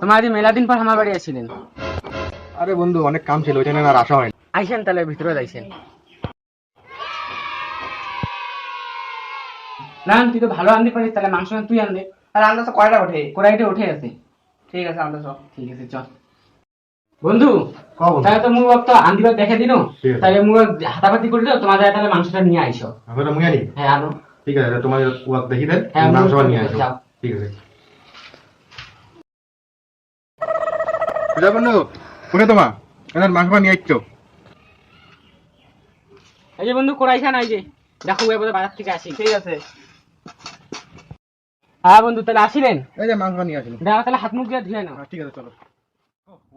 তোমার আজ মেলা দিন পর আমার বাড়ি আসছিলেন আরে বন্ধু অনেক কাম ছিল নিয়ে আর আসা হয়নি। আইসেন তাহলে ভিতরে যাইছেন না তুই তো ভালো আনতে পারিস তাহলে মাংস তুই আনলে আমরা তো কয়টা ওঠে কড়াইটা উঠে আছে। ঠিক আছে আমরা সব ঠিক আছে চল বন্ধু তাহলে তো মুখ তো আন্দিবার দেখে দিন তাহলে মুখ হাতাপাতি করে দিল তোমার তাহলে মাংসটা নিয়ে আইসো। আমি তো মুই আনি হ্যাঁ আনো ঠিক আছে তোমার ওয়াক দেখি দেন হ্যাঁ, মাংস নিয়ে যাও। ঠিক আছে। বন্ধু? কোনে তোমা। এনার মাংস নিয়ে আসছো এই যে বন্ধু কড়াই খান এই যে। দেখো এবার বাজার থেকে আসি। ঠিক আছে। হ্যাঁ বন্ধু তাহলে আসিলেন? এই যে মাংস নিয়ে আসলো দেখো তাহলে হাত মুখ দিয়ে ধুয়ে নাও। ঠিক আছে চলো।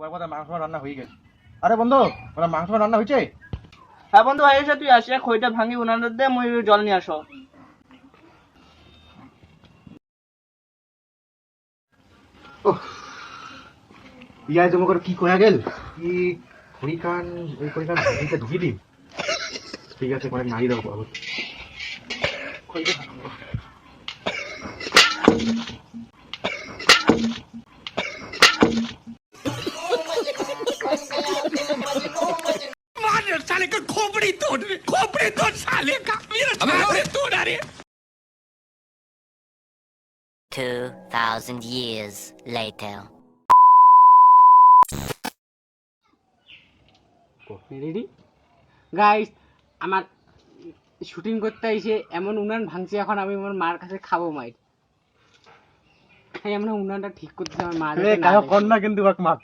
ওর কথা মাংস রান্না হয়ে গেছে। আরে বন্ধু ওরা মাংস রান্না হয়েছে? হ্যাঁ বন্ধু ভাই এসে তুই আসিয়া খইটা ভাঙি উনানের দে মুই জল নিয়ে আসো। ইয়াই জমা করে কি কয়া গেল কি খড়িকান ওই খড়িকান ভাজিতে ঢুকি দিন ঠিক আছে পরে মারি দাও বাবু Two thousand years later. Ready guys আমার শুটিং করতে এসে এমন উনান ভাঙছে এখন আমি আমার মার কাছে খাবো মাইর তাই আমরা উনানটা ঠিক করতে আমার মা যাতে না দেখে। কর না কিন্তু বাক মাক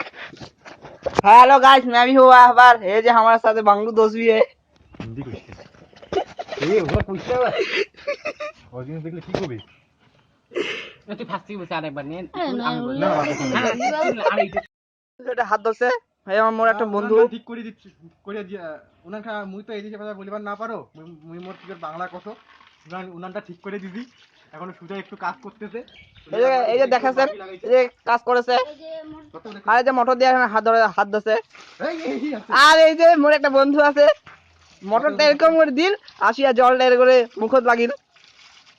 हेलो गाइस मैं भी हुआ अखबार ये जो हमारे साथ बांग्लू दोस्त भी है হিন্দি কইছে এই ওরা কইছে আবার অরিজিনাল দেখলে কি কবি না, তুই ফার্স্ট থেকে বলছি আরেকবার নিয়ে না না আর এইটা এটা হাত ধরছে ভাই আমার মোর একটা বন্ধু। ঠিক করে দিচ্ছি করে মুই তো এই দিকে কথা বলিবার না পারো। মুই- মোর বাংলা কত উনান উনানটা ঠিক করে দিবি। এখন সুজা একটু কাজ করতেছে। এই যে এই যে দেখাছেন এই যে কাজ করেছে। আর এই যে মোটর দিয়ে হাত ধরে হাত ধরছে। আর এই যে মোর একটা বন্ধু আছে। মোটরটা এরকম করে দিল আসিয়া জলটা এর করে মুখত লাগিল।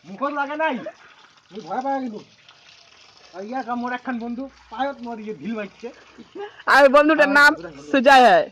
মুখত লাগে নাই। ভয় কিন্তু কা মোর একখান বন্ধু পায়ত মরিয়ে ঢিল মারছে আর বন্ধুটার নাম সুজয় হয়।